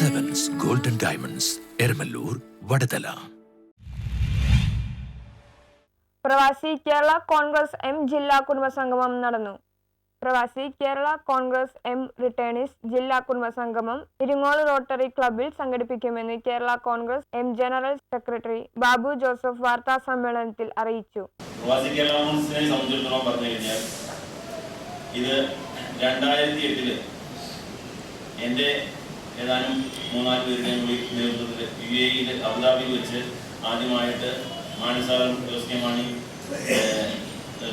Diamonds Eramalloor Vadathala Pravasi Kerala Congress M ജില്ലാ കുടുംബസംഗമം നടന്നു. പ്രവാസി കേരള കോൺഗ്രസ് എം റിട്ടേണിസ് ജില്ലാ കുടുംബസംഗമം ഇരിങ്ങോൾ റോട്ടറി ക്ലബിൽ സംഘടിപ്പിക്കുമെന്ന് Kerala Congress M general secretary Babu Joseph വാർത്താ സമ്മേളനത്തിൽ അറിയിച്ചു. പ്രവാസി കേരള കോൺഗ്രസിനെ സംബന്ധിച്ചിടത്തോളം പറഞ്ഞു കഴിഞ്ഞാൽ ഇത് രണ്ടായിരത്തി എട്ടിൽ എന്റെ ഏതാനും മൂന്നാൽ പേരുടെ കൂടി നേതൃത്വത്തിൽ യു എ ഇയിലെ അബുദാബിയിൽ വെച്ച് ആദ്യമായിട്ട് മാണിസാറും ജോസ് കെ മാണി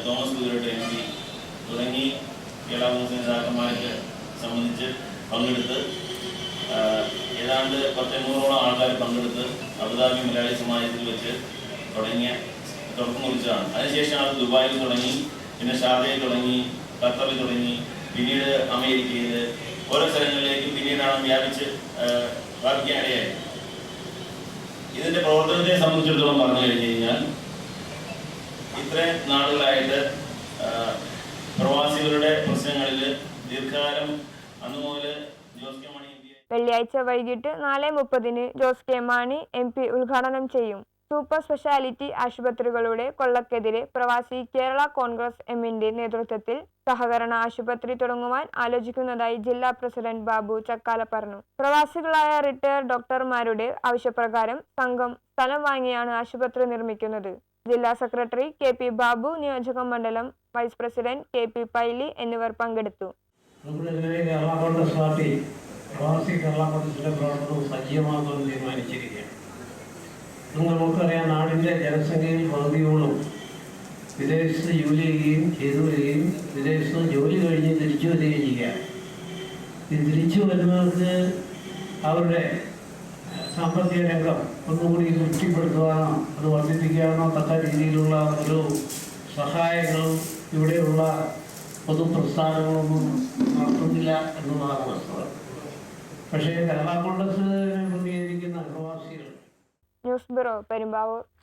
തോമസ് കുതിരയുടെ എം പി തുടങ്ങി കേരള കോൺഗ്രസ് നേതാക്കന്മാരൊക്കെ സംബന്ധിച്ച് പങ്കെടുത്ത് ഏതാണ്ട് പത്തെണ്ണൂറോളം ആൾക്കാർ പങ്കെടുത്ത് അബുദാബി മലയാളി സമാജത്തിൽ വെച്ച് തുടങ്ങിയ തുടക്കം കുറിച്ചതാണ്. അതിനുശേഷം അത് ദുബായിൽ തുടങ്ങി പിന്നെ ഷാർജയിൽ തുടങ്ങി ഖത്തറിൽ തുടങ്ങി പിന്നീട് അമേരിക്കയിൽ ഓരോ സ്ഥലങ്ങളിലേക്കും പിന്നീടാണ് വ്യാപിച്ച് വ്യാപിക്കാനിടയായി ഇതിന്റെ പ്രവർത്തനത്തെ സംബന്ധിച്ചിടത്തോളം പറഞ്ഞു കഴിഞ്ഞു കഴിഞ്ഞാൽ ഇത്രയും നാളുകളായിട്ട് പ്രവാസികളുടെ പ്രശ്നങ്ങളിൽ ദീർഘകാലം അന്നു മുതൽ ജോസ് കെ മാണി വെള്ളിയാഴ്ച വൈകിട്ട് നാല് മുപ്പതിന് Jose K Mani M P ഉദ്ഘാടനം ചെയ്യും. സൂപ്പർ സ്പെഷ്യാലിറ്റി ആശുപത്രികളുടെ കൊള്ളക്കെതിരെ പ്രവാസി കേരള കോൺഗ്രസ് എമ്മിന്റെ നേതൃത്വത്തിൽ സഹകരണ ആശുപത്രി തുടങ്ങുവാൻ ആലോചിക്കുന്നതായി ജില്ലാ പ്രസിഡന്റ് ബാബു ചക്കാല പറഞ്ഞു. പ്രവാസികളായ റിട്ടയർഡ് ഡോക്ടർമാരുടെ ആവശ്യപ്രകാരം സംഘം സ്ഥലം വാങ്ങിയാണ് ആശുപത്രി നിർമ്മിക്കുന്നത്. ജില്ലാ സെക്രട്ടറി കെ പി ബാബു നിയോജക മണ്ഡലം vice president K P Paily എന്നിവർ പങ്കെടുത്തു. പ്രവാസി കേരള കോൺഗ്രസിന്റെ പ്രവർത്തനവും സജീവമാക്കാൻ തീരുമാനിച്ചിരിക്കുകയാണ്. ഇന്ന് നമുക്കറിയാം നാടിന്റെ ജനസംഖ്യയിൽ പകുതിയോളം വിദേശത്ത് ജോലി ചെയ്യുകയും ചെയ്തു വരികയും വിദേശത്ത് ജോലി കഴിഞ്ഞ് തിരിച്ചു വരികയും ചെയ്യുക ഈ തിരിച്ചു വരുന്നവർക്ക് അവരുടെ സാമ്പത്തിക രംഗം ഒന്നുകൂടി തൃപ്തിപ്പെടുത്തുവാനോ അത് വർദ്ധിപ്പിക്കാനോ തക്ക രീതിയിലുള്ള ഒരു സഹായങ്ങളും ഇവിടെയുള്ള പൊതുപ്രസ്ഥാനങ്ങളൊന്നും നടത്തുന്നില്ല എന്നുള്ളതാണ് വസ്തുത പക്ഷേ Kerala Congress news bureau Perumbavoor